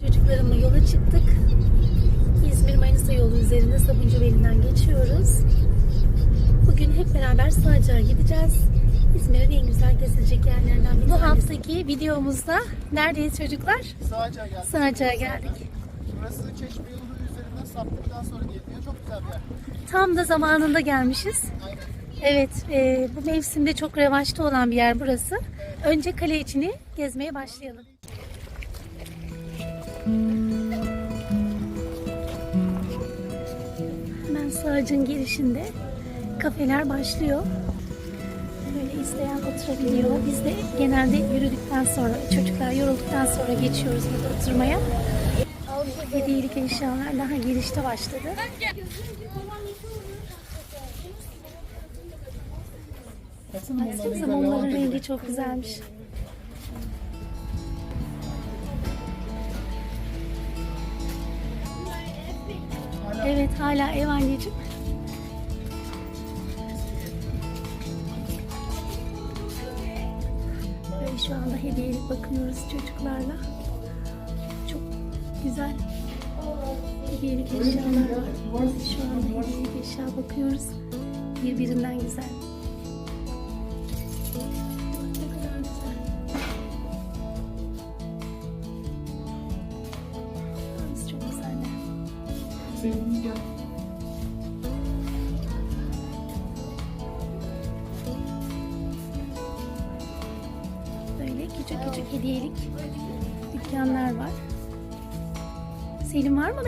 Çocuklarımla yola çıktık. İzmir Manisa yolu üzerinde Sabuncubeyi'nden geçiyoruz. Bugün hep beraber Sığacak'a gideceğiz. İzmir'in en güzel gezilecek yerlerinden bir Bu haftaki videomuzda neredeyiz çocuklar? Sağaca geldik. Sığacak'a geldik. Burası Çeşme yolu saptıktan sonra geliniyor. Çok güzel bir yer. Tam da zamanında gelmişiz. Aynen. Evet, e, bu mevsimde çok revaçta olan bir yer burası. Önce kale içini gezmeye başlayalım. Hemen sağacın girişinde kafeler başlıyor. Böyle isteyen oturabiliyor. Biz de genelde yürüdükten sonra, çocuklar yorulduktan sonra geçiyoruz burada oturmaya. Hediyelik eşyalar daha girişte başladı. Baksanıza mumların rengi çok güzelmiş. Evet hala ev anneciğim. Şu anda hediyelik bakıyoruz çocuklarla. Çok güzel hediyelik eşyalar var. Şu anda hediyelik eşya bakıyoruz. Birbirinden güzel. Selim var mı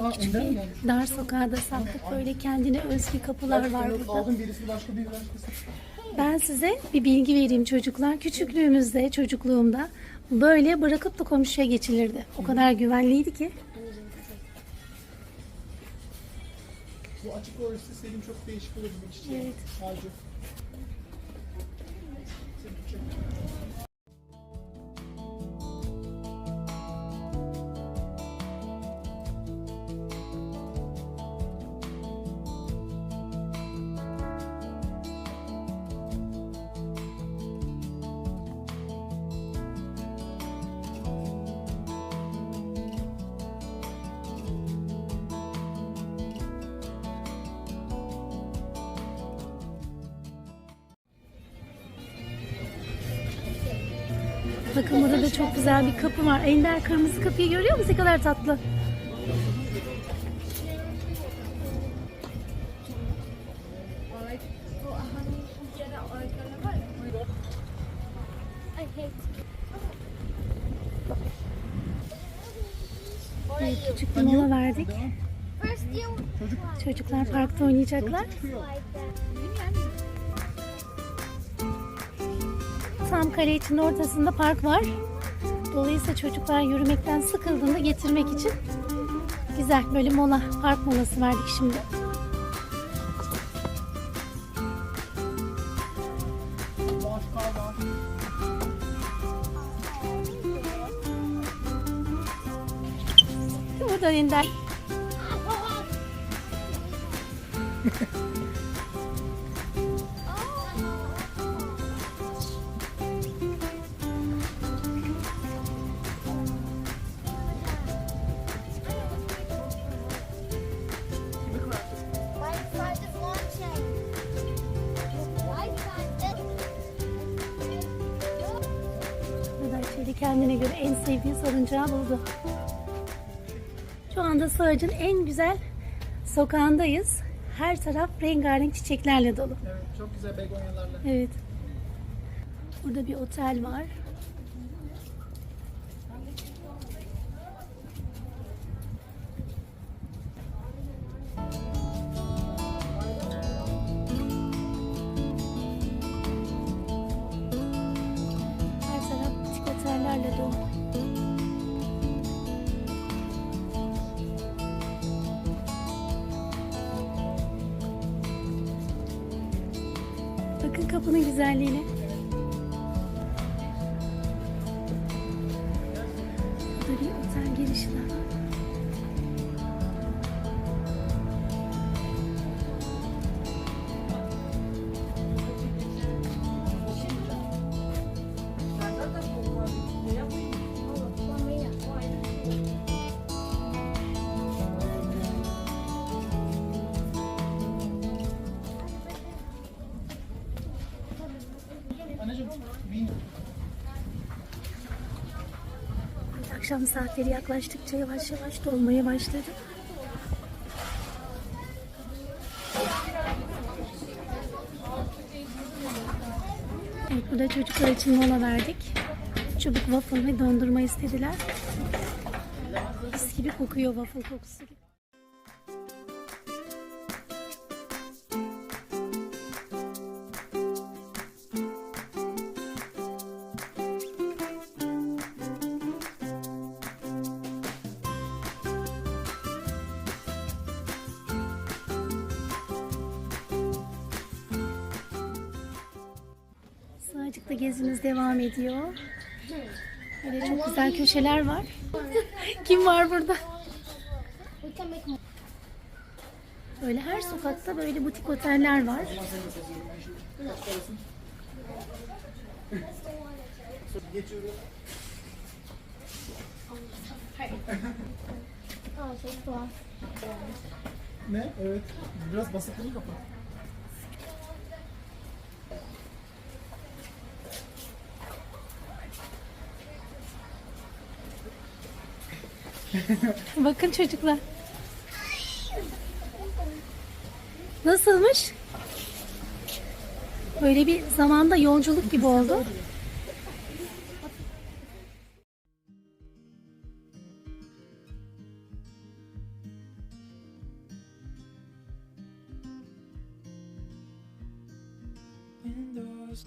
Aa, küçük bir dar sokağa da saptık. Böyle kendine özgü kapılar var burada. Aldım birisi başka bir başkası. Ben size bir bilgi vereyim çocuklar. Küçüklüğümüzde, çocukluğumda böyle bırakıp da komşuya geçilirdi. O kadar güvenliydi ki. Bu açık orası Selim çok değişik olur bir çiçeği. Evet. Ağacı. Bakın burada da çok güzel bir kapı var. Ender kırmızı kapıyı görüyor musun? Ne kadar tatlı. Evet, küçük bir mola verdik. Çocuklar parkta oynayacaklar. Tam kale için ortasında park var. Dolayısıyla çocuklar yürümekten sıkıldığında getirmek için güzel böyle mola, park molası verdik şimdi. Var. Buradan Ender. İçeri kendine göre en sevdiği salıncağı buldu. Şu anda Sığacın en güzel sokağındayız. Her taraf rengarenk çiçeklerle dolu. Evet çok güzel begonyalarla. Evet. Burada bir otel var. Dolu. Bakın kapının güzelliğine. Akşam saatleri yaklaştıkça yavaş yavaş dolmaya başladı. Evet, burada çocuklar için mola verdik. Çubuk waffle ve dondurma istediler. Mis gibi kokuyor waffle kokusu. Sığacıkta gezimiz devam ediyor. Böyle çok güzel köşeler var. Kim var burada? Böyle her sokakta böyle butik oteller var. Ne? Evet. Biraz basık değil kapat. Bakın çocuklar. Nasılmış? Böyle bir zamanda yolculuk gibi oldu.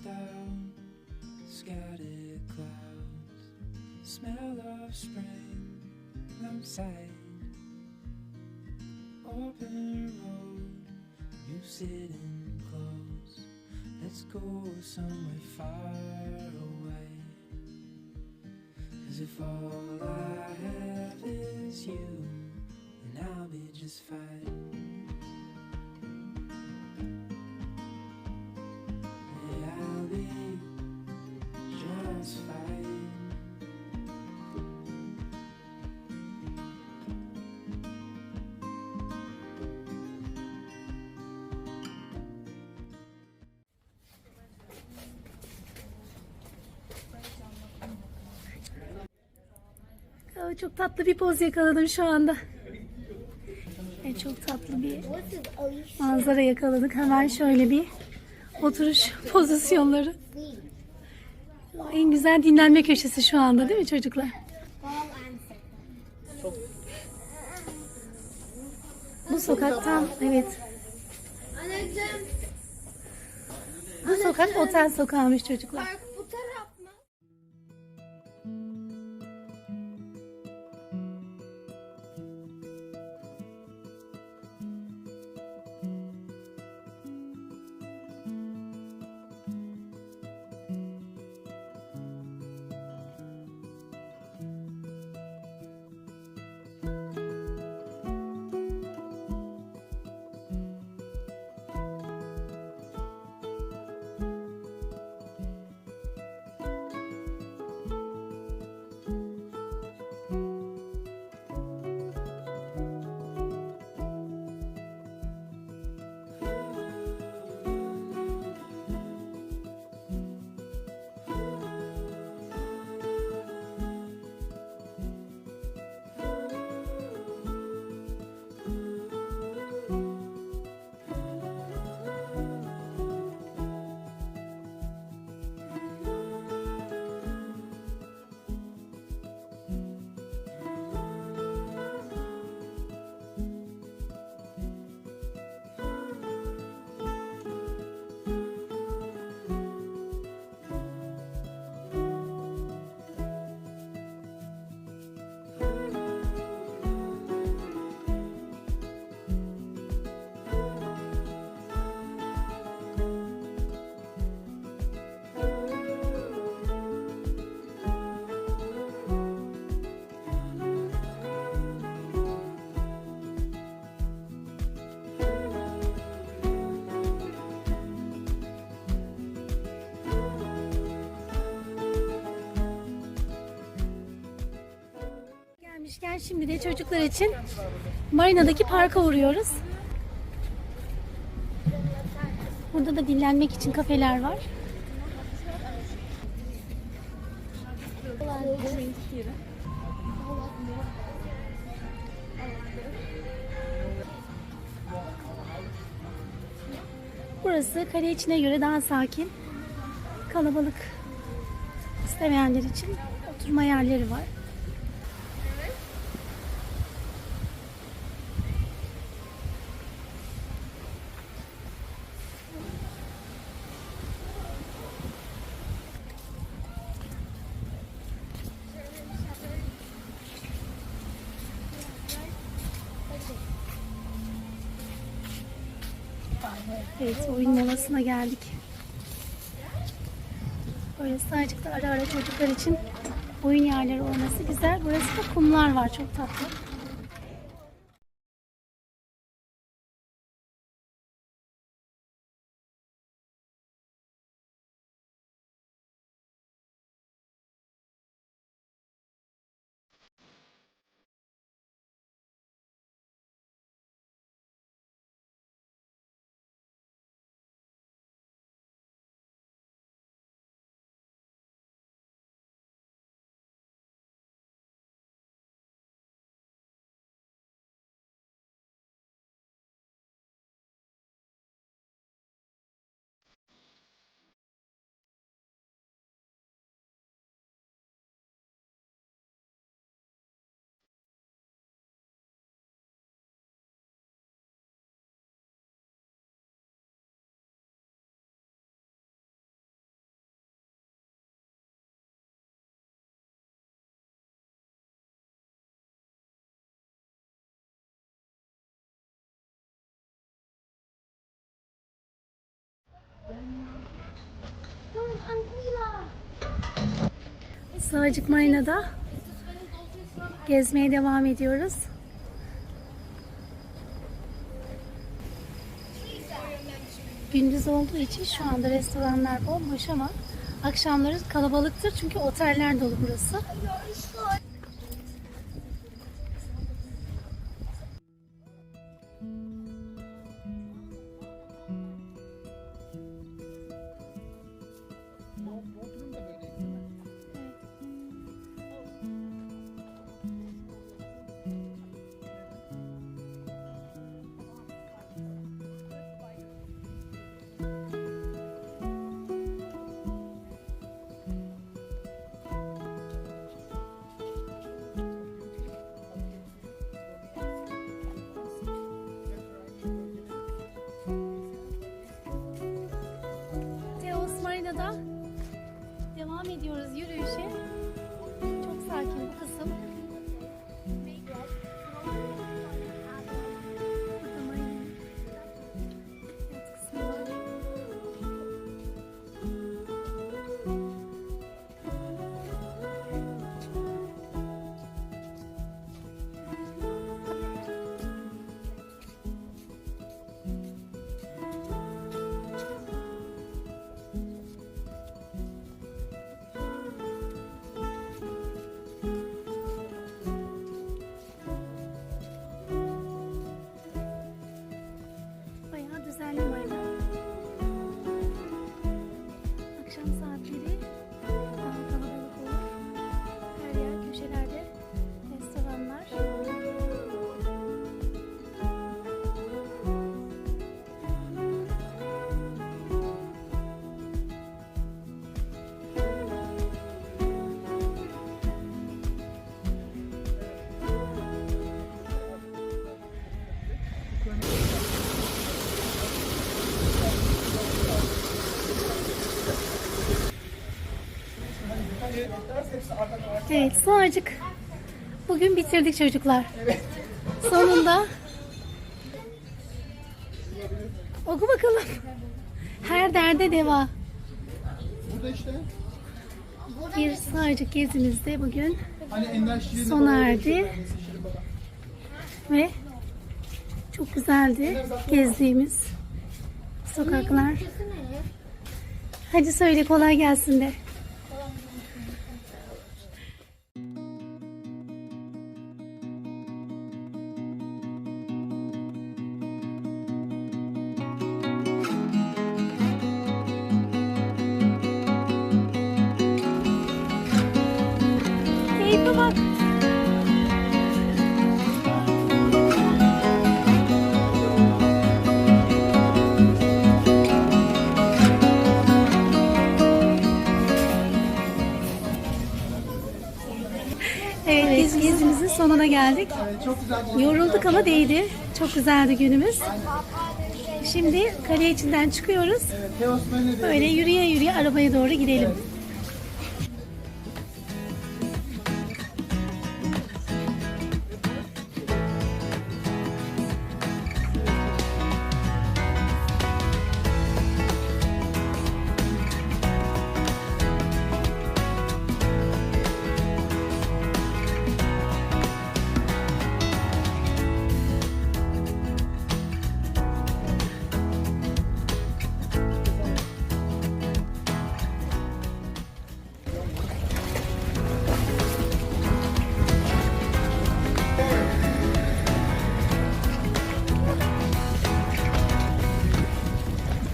Down, scattered clouds, smell of spring outside. Open road, you sitting close. Let's go somewhere far away. Cause if all I have is you, then I'll be just fine. Çok tatlı bir poz yakaladım şu anda. Evet, çok tatlı bir manzara yakaladık. Hemen şöyle bir oturuş pozisyonları. En güzel dinlenme köşesi şu anda değil mi çocuklar? Bu sokaktan evet. Bu sokak otel sokağıymış çocuklar. Şimdi de çocuklar için marinadaki parka uğruyoruz. Burada da dinlenmek için kafeler var. Burası kale içine göre daha sakin. Kalabalık istemeyenler için oturma yerleri var. Evet, oyun molasına geldik. Böyle sadece ara ara çocuklar için oyun yerleri olması güzel. Burası da kumlar var, çok tatlı. Sığacık Marina'da gezmeye devam ediyoruz. Gündüz olduğu için şu anda restoranlar bomboş ama akşamları kalabalıktır çünkü oteller dolu burası. Evet, Sığacık. Bugün bitirdik çocuklar. Sonunda. Oku bakalım. Her derde deva. Burada işte Bir Sığacık gezimizde bugün hani Sona erdi. ve çok güzeldi gezdiğimiz sokaklar. Hadi söyle kolay gelsin de. Sonuna geldik. Yorulduk ama değdi. Çok güzeldi günümüz. Şimdi kale içinden çıkıyoruz. Böyle yürüye yürüye arabaya doğru gidelim.